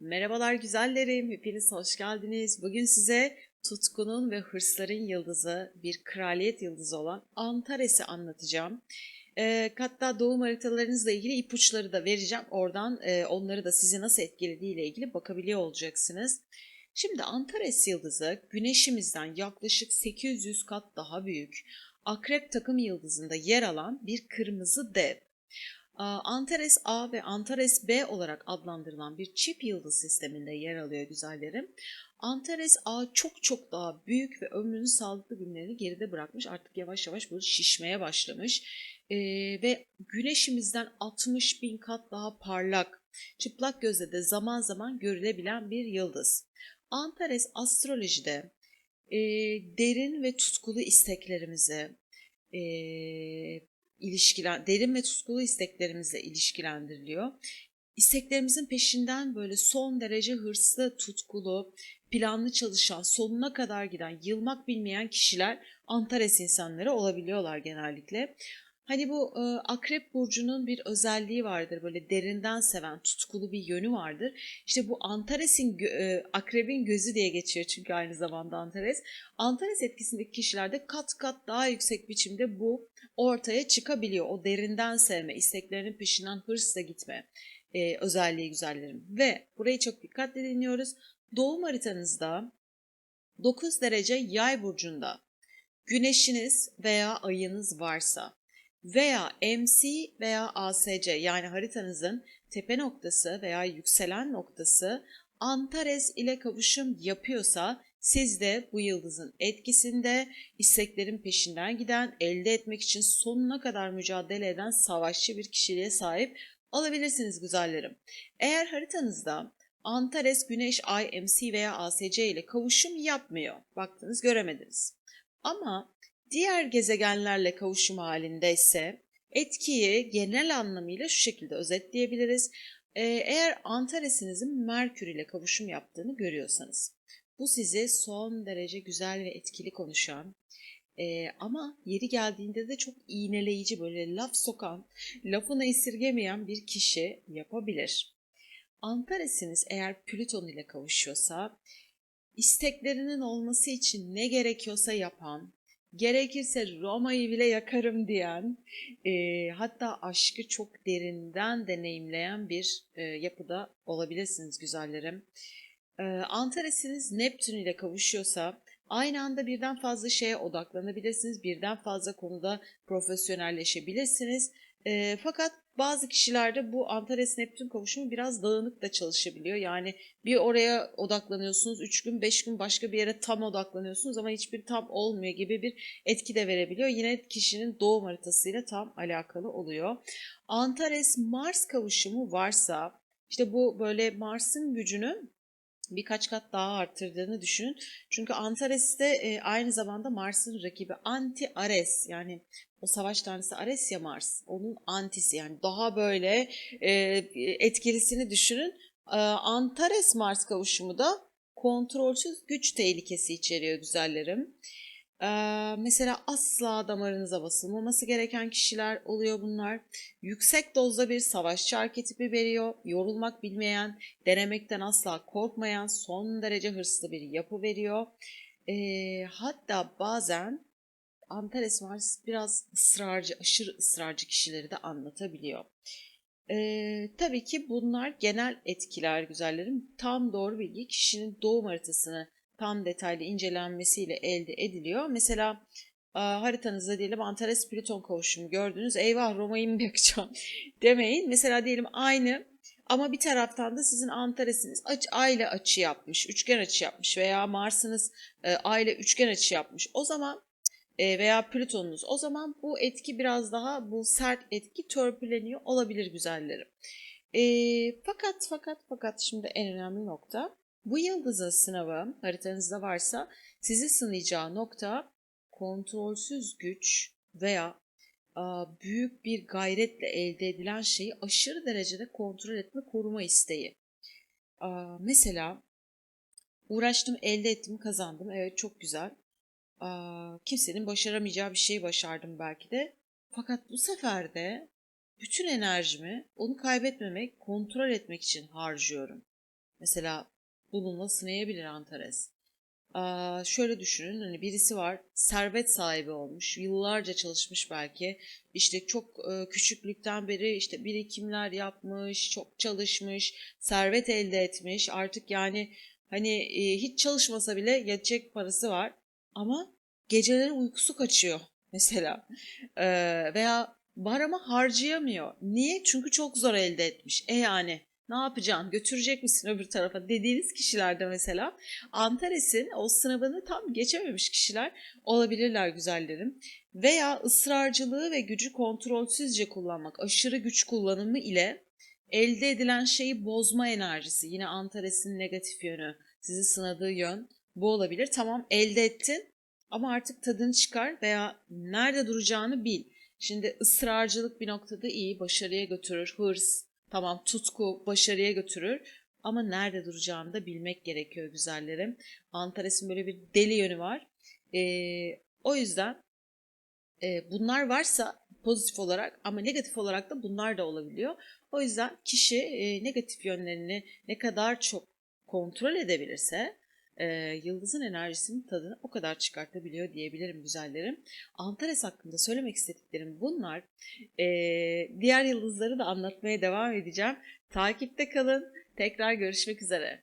Merhabalar güzellerim, hepiniz hoş geldiniz. Bugün size tutkunun ve hırsların yıldızı, bir kraliyet yıldızı olan Antares'i anlatacağım. Ee, hatta doğum haritalarınızla ilgili ipuçları da vereceğim. Oradan e, onları da sizi nasıl etkilediği ile ilgili bakabiliyor olacaksınız. Şimdi Antares yıldızı güneşimizden yaklaşık 800 kat daha büyük. Akrep takım yıldızında yer alan bir kırmızı dev. Antares A ve Antares B olarak adlandırılan bir çift yıldız sisteminde yer alıyor güzellerim. Antares A çok çok daha büyük ve ömrünün sağlıklı günlerini geride bırakmış. Artık yavaş yavaş böyle şişmeye başlamış. Ee, ve güneşimizden 60 bin kat daha parlak, çıplak gözle de zaman zaman görülebilen bir yıldız. Antares astrolojide e, derin ve tutkulu isteklerimizi, e, ilişkilen, derin ve tutkulu isteklerimizle ilişkilendiriliyor. İsteklerimizin peşinden böyle son derece hırslı, tutkulu, planlı çalışan, sonuna kadar giden, yılmak bilmeyen kişiler Antares insanları olabiliyorlar genellikle. Hani bu e, akrep burcunun bir özelliği vardır. Böyle derinden seven, tutkulu bir yönü vardır. İşte bu Antares'in e, akrebin gözü diye geçiyor çünkü aynı zamanda Antares. Antares etkisindeki kişilerde kat kat daha yüksek biçimde bu ortaya çıkabiliyor. O derinden sevme, isteklerinin peşinden hırsla gitme e, özelliği güzellerim. Ve burayı çok dikkatle dinliyoruz. Doğum haritanızda 9 derece yay burcunda güneşiniz veya ayınız varsa veya MC veya ASC yani haritanızın tepe noktası veya yükselen noktası Antares ile kavuşum yapıyorsa siz de bu yıldızın etkisinde isteklerin peşinden giden, elde etmek için sonuna kadar mücadele eden savaşçı bir kişiliğe sahip olabilirsiniz güzellerim. Eğer haritanızda Antares, Güneş, Ay, MC veya ASC ile kavuşum yapmıyor. Baktınız göremediniz. Ama diğer gezegenlerle kavuşum halindeyse etkiyi genel anlamıyla şu şekilde özetleyebiliriz. Ee, eğer Antares'inizin Merkür ile kavuşum yaptığını görüyorsanız bu sizi son derece güzel ve etkili konuşan e, ama yeri geldiğinde de çok iğneleyici böyle laf sokan, lafını esirgemeyen bir kişi yapabilir. Antares'iniz eğer Plüton ile kavuşuyorsa isteklerinin olması için ne gerekiyorsa yapan, gerekirse Roma'yı bile yakarım diyen, e, hatta aşkı çok derinden deneyimleyen bir e, yapıda olabilirsiniz güzellerim. E, Antares'iniz Neptün ile kavuşuyorsa aynı anda birden fazla şeye odaklanabilirsiniz, birden fazla konuda profesyonelleşebilirsiniz. E, fakat bazı kişilerde bu Antares Neptün kavuşumu biraz dağınık da çalışabiliyor. Yani bir oraya odaklanıyorsunuz 3 gün 5 gün başka bir yere tam odaklanıyorsunuz ama hiçbir tam olmuyor gibi bir etki de verebiliyor. Yine kişinin doğum haritasıyla tam alakalı oluyor. Antares Mars kavuşumu varsa işte bu böyle Mars'ın gücünü birkaç kat daha arttırdığını düşünün. Çünkü Antares'te e, aynı zamanda Mars'ın rakibi Anti-Ares yani savaş tanrısı Ares ya Mars onun antisi yani daha böyle e, etkilisini düşünün. E, Antares Mars kavuşumu da kontrolsüz güç tehlikesi içeriyor güzellerim. Ee, mesela asla damarınıza basılmaması gereken kişiler oluyor bunlar. Yüksek dozda bir savaşçı arketipi veriyor. Yorulmak bilmeyen, denemekten asla korkmayan, son derece hırslı bir yapı veriyor. Ee, hatta bazen Antares Mars biraz ısrarcı, aşırı ısrarcı kişileri de anlatabiliyor. Ee, tabii ki bunlar genel etkiler güzellerim. Tam doğru bilgi kişinin doğum haritasını tam detaylı incelenmesiyle elde ediliyor. Mesela haritanızda diyelim Antares Plüton kavuşumu gördünüz. Eyvah Roma'yı mı yakacağım demeyin. Mesela diyelim aynı ama bir taraftan da sizin Antares'iniz aç, aile açı yapmış, üçgen açı yapmış veya Mars'ınız e, aile üçgen açı yapmış. O zaman veya Plüton'unuz o zaman bu etki biraz daha bu sert etki törpüleniyor olabilir güzellerim. E, fakat fakat fakat şimdi en önemli nokta bu yıldızın sınavı haritanızda varsa sizi sınayacağı nokta kontrolsüz güç veya büyük bir gayretle elde edilen şeyi aşırı derecede kontrol etme, koruma isteği. Mesela uğraştım, elde ettim, kazandım. Evet çok güzel. Kimsenin başaramayacağı bir şeyi başardım belki de. Fakat bu sefer de bütün enerjimi onu kaybetmemek, kontrol etmek için harcıyorum. Mesela bununla sınayabilir Antares. Şöyle düşünün hani birisi var servet sahibi olmuş yıllarca çalışmış belki işte çok e, küçüklükten beri işte birikimler yapmış çok çalışmış servet elde etmiş artık yani hani e, hiç çalışmasa bile yetecek parası var ama geceleri uykusu kaçıyor mesela. Ee, veya var ama harcayamıyor. Niye? Çünkü çok zor elde etmiş. E yani ne yapacaksın? Götürecek misin öbür tarafa? Dediğiniz kişilerde mesela Antares'in o sınavını tam geçememiş kişiler olabilirler güzellerim. Veya ısrarcılığı ve gücü kontrolsüzce kullanmak, aşırı güç kullanımı ile elde edilen şeyi bozma enerjisi. Yine Antares'in negatif yönü, sizi sınadığı yön bu olabilir. Tamam elde ettin ama artık tadını çıkar veya nerede duracağını bil. Şimdi ısrarcılık bir noktada iyi, başarıya götürür. Hırs, tamam tutku başarıya götürür. Ama nerede duracağını da bilmek gerekiyor güzellerim. Antares'in böyle bir deli yönü var. Ee, o yüzden e, bunlar varsa pozitif olarak ama negatif olarak da bunlar da olabiliyor. O yüzden kişi e, negatif yönlerini ne kadar çok kontrol edebilirse e, yıldızın enerjisinin tadını o kadar çıkartabiliyor diyebilirim güzellerim. Antares hakkında söylemek istediklerim bunlar. E, diğer yıldızları da anlatmaya devam edeceğim. Takipte kalın. Tekrar görüşmek üzere.